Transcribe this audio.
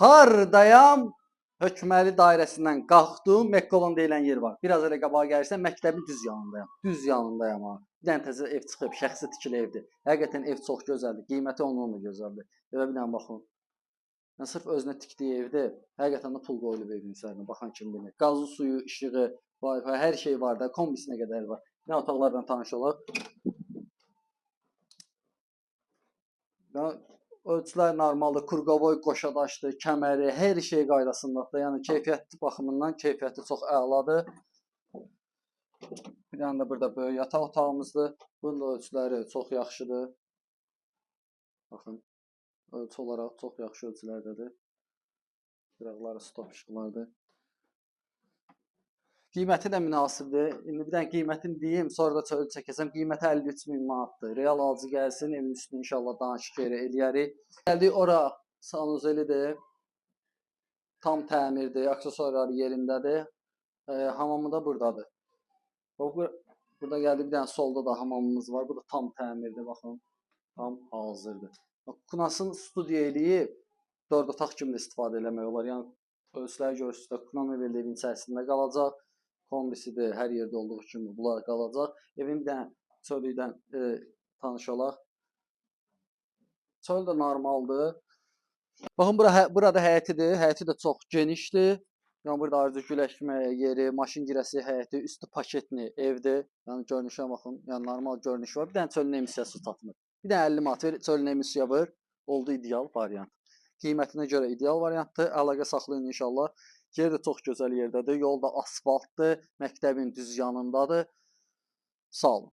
hardayam? Hökməli dairəsindən qalxdım, Mekkolon deyilən yer var. Biraz elə qabağa gəlirsən, məktəbin düz yanındayam. Düz yanındayam ha. Bir dənə təzə ev çıxıb, şəxsi tikili evdir. Həqiqətən ev çox gözəldir. Qiyməti onunla gözəldir. Evə bir dənə baxın. Yəni sırf özünə tikdiyi evdə həqiqətən də pul qoyulub evin üzərinə. Baxan kimi bilir. Qazı suyu, işığı, Wi-Fi, hər şey var da, kombisinə qədər var. Nə otaqlardan tanış olaq. Ya ölçülər normaldır. Kurqavoy qoşadaşdır, kəməri, hər şey qaydasındadır. Yəni keyfiyyətli baxımından keyfiyyəti çox əladır. Bir dənə də burada böyük yataq otağımızdır. Bunun da ölçüləri çox yaxşıdır. Baxın. Ölçü olaraq çox yaxşı ölçülərdədir. Qıraqları stop işıqlardır. Qiyməti də münasibdir. İndi bir dənə qiymətini deyim, sonra da çölü çəkəcəm. Qiyməti 53 min manatdır. Real alıcı gəlsin, evin üstünü inşallah danışıq eləyərik. Gəldik ora sanuzelidir. Tam təmirdir, aksesuarları yerindədir. E, hamamı da burdadır. Bax, bur- burada gəldi bir dənə solda da hamamımız var. Bu da tam təmirdir, baxın. Tam hazırdır. Kunasın studiya eləyib 4 otaq kimi də istifadə eləmək olar. Yəni ölçüləri görürsüz də Kuna mebel evin içərisində qalacaq. Kombisidir, hər yerdə olduğu kimi bunlar qalacaq. Evin bir dənə çölüydən e, tanış olaq. Çöl də normaldır. Baxın bura hə- burada həyətidir. Həyəti də çox genişdir. Yəni burada arzu güləşməyə yeri, maşın girəsi həyəti, üstü paketli evdir. Yəni görünüşə baxın. Yəni normal görünüş var. Bir dənə çölün emissiyası tatmır. Bir dənə 50 manat ver, çölün emissiya var. Oldu ideal variant. Qiymətinə görə ideal variantdır. Əlaqə saxlayın inşallah. Yer də çox gözəl yerdədir. Yol da asfaltdır. Məktəbin düz yanındadır. Sağ olun.